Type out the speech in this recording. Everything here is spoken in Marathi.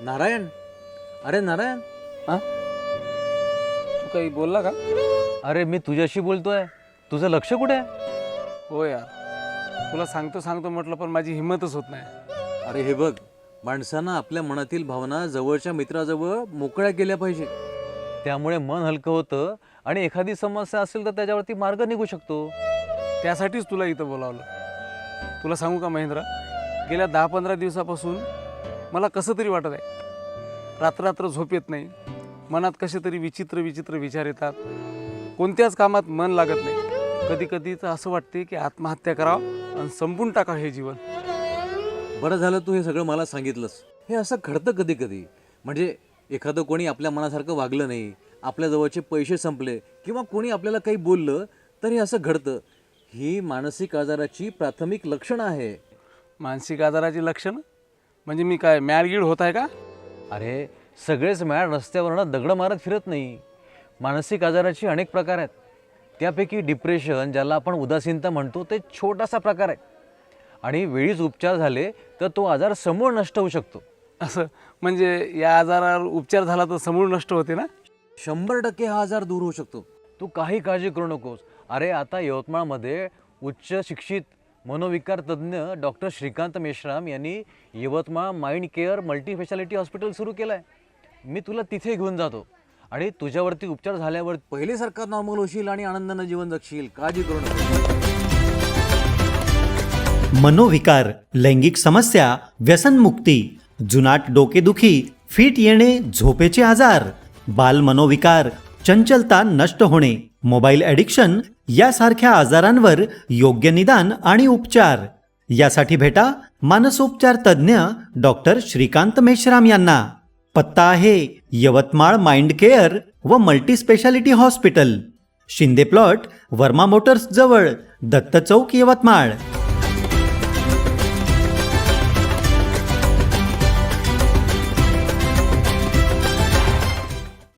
नारायण? अरे नारायण? तू काही बोलला का? अरे मी तुझ्याशी बोलतोय. तुझं लक्ष कुठे आहे? हो यार. तुला सांगतो सांगतो म्हटलं पण माझी हिंमतच होत नाही. अरे हे बघ माणसानं आपल्या मनातील भावना जवळच्या मित्राजवळ मोकळ्या केल्या पाहिजे. त्यामुळे मन हलकं होतं आणि एखादी समस्या असेल तर त्याच्यावरती मार्ग निघू शकतो. त्यासाठीच तुला इथं बोलावलं. तुला सांगू का महेंद्र गेल्या दहा पंधरा दिवसापासून मला कसं तरी वाटत आहे. रात्र झोप येत नाही. मनात कसे तरी विचित्र विचित्र विचार येतात. कोणत्याच कामात मन लागत नाही. कधी कधी तर असं वाटते की आत्महत्या करावं आणि संपून टाका हे जीवन. बरं झालं तू हे सगळं मला सांगितलंस. हे असं घडतं कधी कधी म्हणजे एखादं कोणी आपल्या मनासारखं वागलं नाही आपल्या जवळचे पैसे संपले किंवा कोणी आपल्याला काही बोललं तर हे असं घडतं. ही मानसिक आजाराची प्राथमिक लक्षणं आहे. मानसिक आजाराची लक्षणं? म्हणजे मी काय मॅलगीड होत आहे का? अरे सगळेच मॅड रस्त्यावरनं दगडं मारत फिरत नाही. मानसिक आजाराचे अनेक प्रकार आहेत. त्यापैकी डिप्रेशन ज्याला आपण उदासीनता म्हणतो ते छोटासा प्रकार आहे. आणि वेळीच उपचार झाले तर तो आजार समूळ नष्ट होऊ शकतो. असं म्हणजे या आजारावर उपचार झाला तर समूळ नष्ट होते ना? शंभर टक्के हा आजार दूर होऊ शकतो. तू काही काळजी करू नकोस. अरे आता यवतमाळमध्ये उच्च शिक्षित मनोविकार तज्ज्ञ डॉक्टर श्रीकांत मेश्राम यांनी Yavatmal mind care multi speciality hospital सुरू केलं आहे मी तुला तिथे घेऊन जातो आणि तुझ्यावरती उपचार झाल्यावर पहिलेसारखा नॉर्मल होशील आणि आनंदानं जीवन जगशील. काळजी करू नको. मनोविकार लैंगिक समस्या व्यसनमुक्ती जुनाट डोकेदुखी फिट येणे झोपेचे आजार बाल मनोविकार चंचलता नष्ट होणे मोबाईल ॲडिक्शन यासारख्या आजारांवर योग्य निदान आणि उपचार. यासाठी भेटा मानसोपचार तज्ज्ञ डॉक्टर श्रीकांत मेश्राम यांना. पत्ता आहे यवतमाळ माइंड केअर व multispeciality hospital Shinde plot Verma motors जवळ दत्त चौक यवतमाळ.